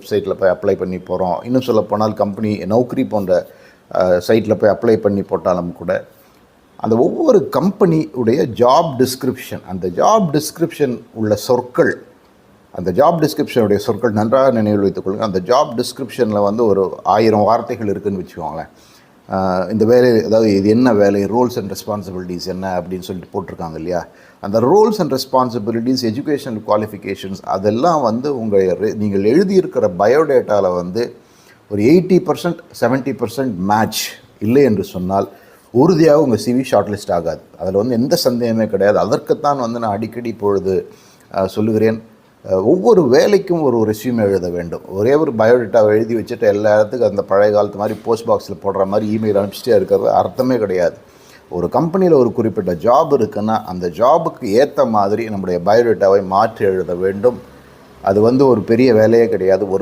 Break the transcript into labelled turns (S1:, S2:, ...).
S1: வெப்சைட்டில் போய் அப்ளை பண்ணி போகிறோம் இன்னும் சொல்ல போனால் கம்பெனி நௌக்கரி போன்ற சைட்டில் போய் அப்ளை பண்ணி போட்டாலும் கூட அந்த ஒவ்வொரு கம்பெனியுடைய ஜாப் டிஸ்கிரிப்ஷன் அந்த ஜாப் டிஸ்கிரிப்ஷன் உள்ள சொற்கள் அந்த ஜாப் டிஸ்கிரிப்ஷனுடைய சொற்கள் நன்றாக நினைவில் கொள்ளுங்கள் அந்த ஜாப் டிஸ்கிரிப்ஷனில் வந்து ஒரு ஆயிரம் வார்த்தைகள் இருக்குதுன்னு வச்சுக்கோங்களேன் இந்த வேலை அதாவது இது என்ன வேலை ரோல்ஸ் அண்ட் ரெஸ்பான்சிபிலிட்டிஸ் என்ன அப்படின்னு சொல்லிட்டு போட்டிருக்காங்க இல்லையா அந்த roles and responsibilities educational qualifications அதெல்லாம் வந்து உங்கள் நீங்கள் எழுதியிருக்கிற பயோடேட்டாவில் வந்து ஒரு eighty percent seventy percent match இல்லை என்று சொன்னால் உறுதியாக உங்கள் சிவி ஷார்ட் லிஸ்ட் ஆகாது அதில் வந்து எந்த சந்தேகமே கிடையாது அதற்குத்தான் வந்து நான் அடிக்கடி இப்பொழுது சொல்லுகிறேன் ஒவ்வொரு வேலைக்கும் ஒரு ரெசியூம் எழுத வேண்டும் ஒரே ஒரு பயோடேட்டாவை எழுதி வச்சுட்டு எல்லா இடத்துக்கும் அந்த பழைய காலத்து மாதிரி போஸ்ட் பாக்ஸில் போடுற மாதிரி இமெயில் அனுப்பிச்சிட்டே இருக்கிறது அர்த்தமே கிடையாது ஒரு கம்பெனியில் ஒரு குறிப்பிட்ட ஜாப் இருக்குன்னா அந்த ஜாபுக்கு ஏற்ற மாதிரி நம்முடைய பயோடேட்டாவை மாற்றி எழுத வேண்டும் அது வந்து ஒரு பெரிய வேலையே கிடையாது ஒரு